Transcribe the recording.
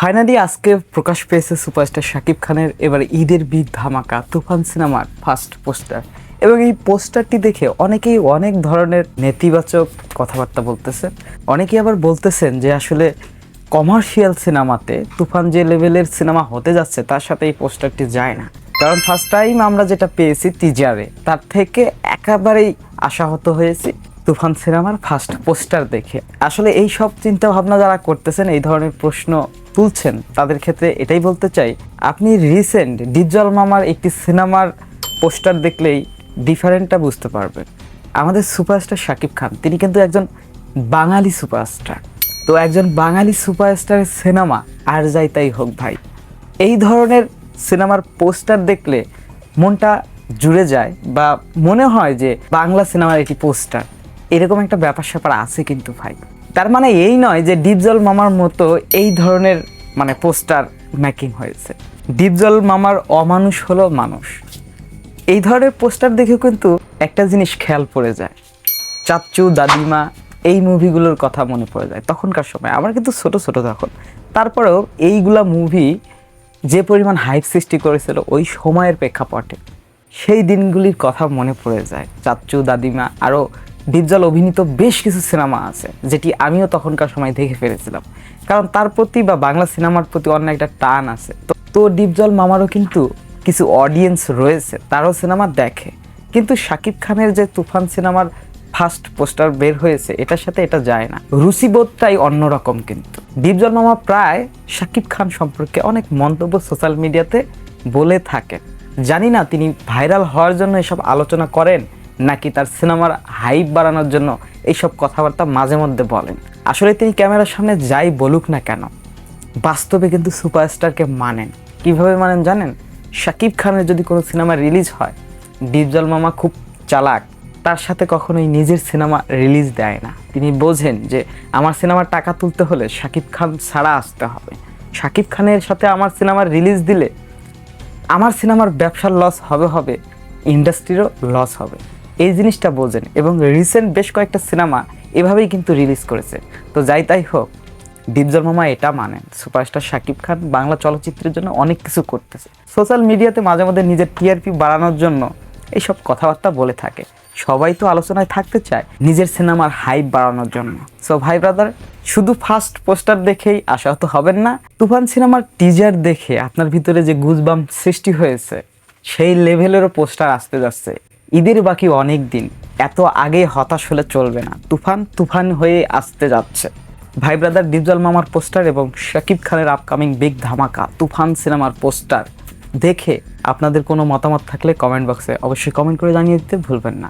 Finally আজকে প্রকাশ পেয়েছে superstar Shakib খানের এবার ঈদের বিগ ধামাকা, তুফান সিনেমার ফার্স্ট পোস্টার। এবং এই পোস্টারটি দেখে অনেকেই অনেক ধরনের নেতিবাচক কথাবার্তা বলতেছেন। অনেকেই আবার বলতেছেন যে আসলে কমার্শিয়াল সিনেমাতে তুফান যে লেভেলের সিনেমা হতে যাচ্ছে, তার সাথে এই পোস্টারটি যায় না। কারণ ফার্স্ট টাইম আমরা যেটা পেয়েছি টিজারে তার থেকে একেবারেই আশাহত হয়েছি। তুফান সিনেমার ফার্স্ট পোস্টার দেখে। আসলে এই সব চিন্তা ভাবনা যারা করতেছেন, এই ধরনের প্রশ্ন তুলছেন, তাদের ক্ষেত্রে এটাই বলতে চাই, আপনি রিসেন্ট ডিজল মামার একটি সিনেমার পোস্টার দেখলেই ডিফারেন্টটা বুঝতে পারবেন। আমাদের সুপারস্টার শাকিব খান, তিনি কিন্তু একজন বাঙালি সুপারস্টার তো একজন বাঙালি সুপারস্টারের সিনেমা আর যাই তাই হোক ভাই, এই ধরনের সিনেমার পোস্টার দেখলে মনটা জুড়ে যায় বা মনে হয় যে বাংলা সিনেমার একটি পোস্টার এরকম একটা ব্যাপার স্যাপার আছে কিন্তু ভাই। তার মানে এই নয় যে ডিপজল মামার মতো এই ধরনের মানে পোস্টার মেকিং হয়েছে। ডিপজল মামার অমানুষ হলো মানুষ। এই ধরনের পোস্টার দেখে কিন্তু একটা জিনিস খেয়াল পড়ে যায়। চাচ্চু দাদিমা এই মুভিগুলোর কথা মনে পড়ে যায় তখনকার সময়। আমার কিন্তু ছোট ছোট তখন। তারপরেও এইগুলা মুভি যে পরিমাণ হাইপ সৃষ্টি করেছিল ওই সময়ের প্রেক্ষাপটে, সেই দিনগুলির কথা মনে পড়ে যায়। চাচ্চু দাদিমা আরও ডিপজল অভিনীত বেশ কিছু সিনেমা আছে, যেটি আমিও তখনকার সময় দেখে ফেলেছিলাম। কারণ তার প্রতি বা বাংলা সিনেমার প্রতি অন্য একটা টান আছে। তো ডিপজল মামারও কিন্তু কিছু অডিয়েন্স রয়েছে, তারও সিনেমা দেখে। কিন্তু শাকিব খানের যে তুফান সিনেমার ফার্স্ট পোস্টার বের হয়েছে, এটার সাথে এটা যায় না। রুচিবোধটাই অন্যরকম কিন্তু। ডিপজল মামা প্রায় শাকিব খান সম্পর্কে অনেক মন্তব্য সোশ্যাল মিডিয়াতে বলে থাকেন। জানি না তিনি ভাইরাল হওয়ার জন্য এসব আলোচনা করেন নাকি তার সিনেমার হাইপ বাড়ানোর জন্য এইসব কথাবার্তা মাঝে মধ্যে বলেন? আসলে তিনি ক্যামেরার সামনে যাই বলুক না কেন, বাস্তবে কিন্তু সুপারস্টারকে মানেন। কীভাবে মানেন জানেন? শাকিব খানের যদি কোনো সিনেমা রিলিজ হয়, ডিপজল মামা খুব চালাক, তার সাথে কখনোই নিজের সিনেমা রিলিজ দেয় না। তিনি বোঝেন যে আমার সিনেমার টাকা তুলতে হলে শাকিব খান ছাড়া আসতে হবে। শাকিব খানের সাথে আমার সিনেমার রিলিজ দিলে আমার সিনেমার ব্যবসার লস হবে হবে, ইন্ডাস্ট্রিরও লস হবে। এই জিনিসটা বোঝেন এবং রিসেন্ট বেশ কয়েকটা সিনেমা এভাবেই কিন্তু রিলিজ করেছে। তো যাই তাই হোক ডিপজল মামা এটা মানেন। সুপারস্টার শাকিব খান বাংলা চলচ্চিত্রের জন্য অনেক কিছু করতেছে। সোশ্যাল মিডিয়াতে মাঝে মধ্যে নিজের টিআরপি বাড়ানোর জন্য এইসব কথাবার্তা বলে থাকে। সবাই তো আলোচনায় থাকতে চায় নিজের সিনেমার হাইপ বাড়ানোর জন্য। সো ভাই ব্রাদার শুধু ফার্স্ট পোস্টার দেখেই আশাহত হবেন না, তুফান সিনেমার টিজার দেখে আপনার ভিতরে যে গুজবাম সৃষ্টি হয়েছে, সেই লেভেলেরও পোস্টার আসতে যাচ্ছে। ঈদের বাকি অনেক দিন এত আগে হতাশ হলে চলবে না। তুফান তুফান হয়ে আসতে যাচ্ছে। ভাই ব্রাদার ডিপজল মামার পোস্টার এবং শাকিব খানের আপকামিং বিগ ধামাকা তুফান সিনেমার পোস্টার। দেখে আপনাদের কোনো মতামত থাকলে কমেন্ট বক্সে অবশ্যই কমেন্ট করে জানিয়ে দিতে ভুলবেন না।